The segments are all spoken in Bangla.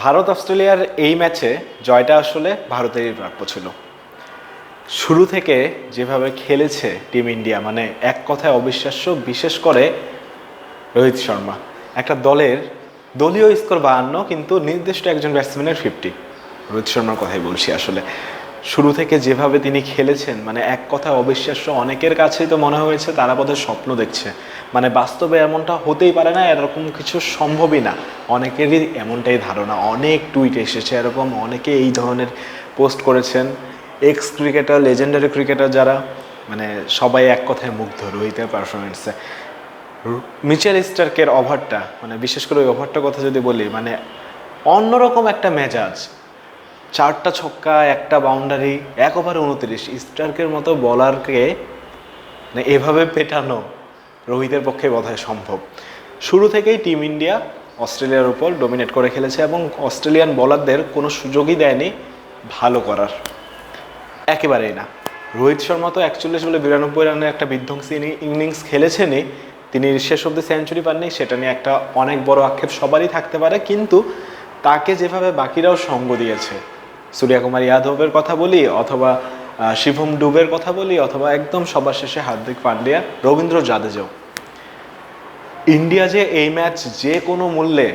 ভারত অস্ট্রেলিয়ার এই ম্যাচে জয়টা আসলে ভারতেরই প্রাপ্য ছিল। শুরু থেকে যেভাবে খেলেছে টিম ইন্ডিয়া মানে এক কথায় অবিশ্বাস্য, বিশেষ করে রোহিত শর্মা। একটা দলের দলীয় স্কোর বাহান্ন, কিন্তু নির্দিষ্ট একজন ব্যাটসম্যানের ফিফটি রোহিত শর্মার কথাই বলছি আসলে। শুরু থেকে যেভাবে তিনি খেলেছেন মানে এক কথায় অবিশ্বাস্য, অনেকের কাছেই তো মনে হয়েছে তারা বোধহয় স্বপ্ন দেখছে। মানে বাস্তবে এমনটা হতেই পারে না, এরকম কিছু সম্ভবই না। অনেকেরই এমনটাই ধারণা, অনেক টুইট এসেছে, এরকম অনেকে এই ধরনের পোস্ট করেছেন। এক্স ক্রিকেটার লেজেন্ডারি ক্রিকেটার যারা মানে সবাই এক কথায় মুগ্ধ রোহিতের পারফরমেন্সে মিচেল স্টার্কের ওভারটা মানে বিশেষ করে ওই ওভারটার কথা যদি বলি মানে অন্যরকম একটা মেজাজ। চারটা ছক্কা, একটা বাউন্ডারি এক ওভারে উনত্রিশ। স্টার্কের মতো বলারকে এভাবে পেটানো রোহিতের পক্ষে বোধহয় সম্ভব। শুরু থেকেই টিম ইন্ডিয়া অস্ট্রেলিয়ার উপর ডোমিনেট করে খেলেছে এবং অস্ট্রেলিয়ান বলারদের কোনো সুযোগই দেয়নি ভালো করার। একেবারেই না। রোহিত শর্মা তো একচল্লিশ বলে বিরানব্বই রানের একটা বিধ্বংসী ইনিংস খেলেছেনই। তিনি শেষ অব্দি সেঞ্চুরি পাননি। সেটা নিয়ে একটা অনেক বড় আক্ষেপ সবারই থাকতে পারে। কিন্তু তাকে যেভাবে বাকিরাও সঙ্গ দিয়েছে সূর্যকুমার যাদবের কথা বলি অথবা শিভম ডুবের কথা বলি অথবা একদম সবার শেষে হার্দিক পান্ডিয়া রবীন্দ্র জাদেজাও। ইন্ডিয়া যে এই ম্যাচ যে কোনো মূল্যে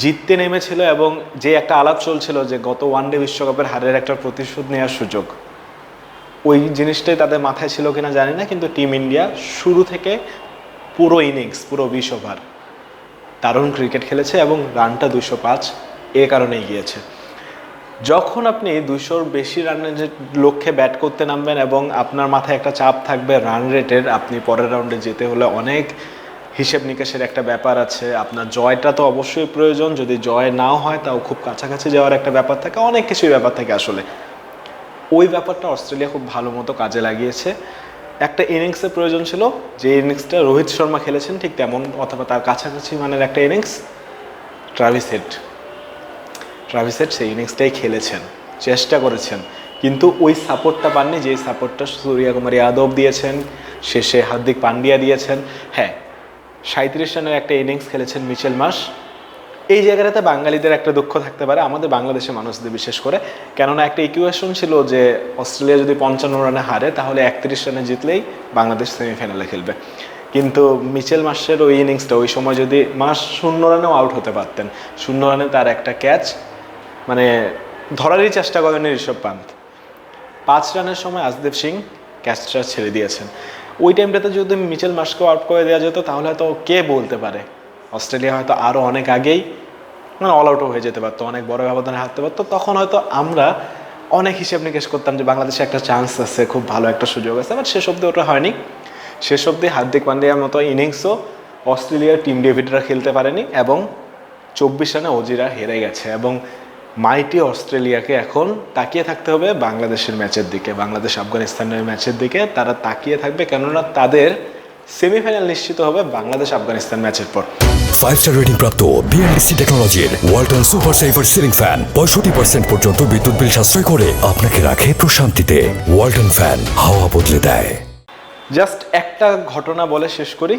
জিততে নেমেছিল এবং যে একটা আলাপ চলছিল যে গত ওয়ানডে বিশ্বকাপের হারের একটা প্রতিশোধ নেওয়ার সুযোগ, ওই জিনিসটাই তাদের মাথায় ছিল কিনা জানি না, কিন্তু টিম ইন্ডিয়া শুরু থেকে পুরো ইনিংস, পুরো বিশ ওভার দারুণ ক্রিকেট খেলেছে এবং রানটা দুশো পাঁচ এ কারণেই গিয়েছে। যখন আপনি দুশোর বেশি রানের লক্ষ্যে ব্যাট করতে নামবেন এবং আপনার মাথায় একটা চাপ থাকবে রান রেটের আপনি পরের রাউন্ডে যেতে হলে অনেক হিসেব নিকেশের একটা ব্যাপার আছে। আপনার জয়টা তো অবশ্যই প্রয়োজন, যদি জয় নাও হয় তাও খুব কাছাকাছি যাওয়ার একটা ব্যাপার থাকে, অনেক কিছুই ব্যাপার থাকে আসলে। ওই ব্যাপারটা অস্ট্রেলিয়া খুব ভালো মতো কাজে লাগিয়েছে। একটা ইনিংসের প্রয়োজন ছিল, যে ইনিংসটা রোহিত শর্মা খেলেছেন, ঠিক তেমন অথবা তার কাছাকাছি মানের একটা innings Travis Head Travis Head সেই ইনিংসটাই খেলেছেন, চেষ্টা করেছেন। কিন্তু ওই সাপোর্টটা পাননি যে সাপোর্টটা সূর্যকুমার যাদব দিয়েছেন, শেষে হার্দিক পান্ডিয়া দিয়েছেন। হ্যাঁ সাঁত্রিশ রানের একটা ইনিংস খেলেছেন মিচেল মাস। এই জায়গাটাতে বাঙালিদের একটা দুঃখ থাকতে পারে, আমাদের বাংলাদেশের মানুষদের বিশেষ করে। কেননা একটা ইকুয়েশন ছিল যে অস্ট্রেলিয়া যদি পঞ্চান্ন রানে হারে, তাহলে একত্রিশ রানে জিতলেই বাংলাদেশ সেমিফাইনালে খেলবে। কিন্তু মিচেল মাসের ওই ইনিংসটা ওই সময় যদি মাস শূন্য রানেও আউট হতে পারতেন, শূন্য রানে তার একটা ক্যাচ মানে ধরারই চেষ্টা করেন ঋষভ পান্ত। পাঁচ রানের সময় আজদেব সিং ক্যাচটা ছেড়ে দিয়েছেন। ওই টাইমটাতে যদি মিচেল মাসকেও আউট করে দেওয়া যেত, তাহলে হয়তো কে বলতে পারে? অস্ট্রেলিয়া হয়তো আরও অনেক আগেই মানে অল আউটও হয়ে যেতে পারতো, অনেক বড় ব্যবধানে হারতে পারতো। তখন হয়তো আমরা অনেক হিসেব নিকেশ করতাম যে বাংলাদেশে একটা চান্স আছে, খুব ভালো একটা সুযোগ আছে বাট শেষ অব্দি ওটা হয়নি। শেষ অব্দি হার্দিক পান্ডিয়ার মতো ইনিংসও অস্ট্রেলিয়ার টিম ডেভিডরা খেলতে পারেনি এবং চব্বিশ রানে অজিরা হেরে গেছে এবং মাইটি অস্ট্রেলিয়াকে এখন তাকিয়ে থাকতে হবে বাংলাদেশের ম্যাচের দিকে বাংলাদেশ আফগানিস্তানের ম্যাচের দিকে। তারা তাকিয়ে থাকবে কেননা তাদের সেমিফাইনাল নিশ্চিত হবে বাংলাদেশ আফগানিস্তান ম্যাচের পর। ফাইভ স্টার রেটিং প্রাপ্ত বিএলডিসি টেকনোলজির Walton super saver ceiling fan পঁয়ষট্টি পার্সেন্ট পর্যন্ত বিদ্যুৎ বিল সাশ্রয় করে আপনাকে রাখে প্রশান্তিতে। ওয়ালটন ফ্যান হাওয়া বদলে দেয়। জাস্ট একটা ঘটনা বলে শেষ করি।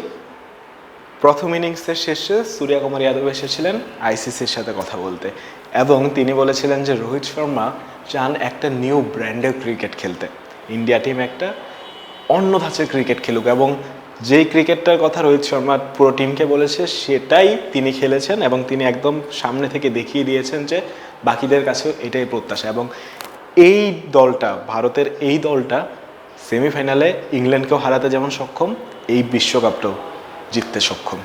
প্রথম ইনিংসের শেষে সূর্যকুমার যাদব এসেছিলেন আইসিসির সাথে কথা বলতে। এবং তিনি বলেছিলেন যে, রোহিত শর্মা চান একটা নিউ ব্র্যান্ডের ক্রিকেট খেলতে। ইন্ডিয়া টিম একটা অন্য ধাঁচের ক্রিকেট খেলুক। এবং যেই ক্রিকেটটার কথা রোহিত শর্মা পুরো টিমকে বলেছে, সেটাই তিনি খেলেছেন এবং তিনি একদম সামনে থেকে দেখিয়ে দিয়েছেন যে, বাকিদের কাছেও এটাই প্রত্যাশা। এবং এই দলটা, ভারতের এই দলটা সেমিফাইনালে ইংল্যান্ডকেও হারাতে যেমন সক্ষম, এই বিশ্বকাপটাও। জিততে সক্ষম।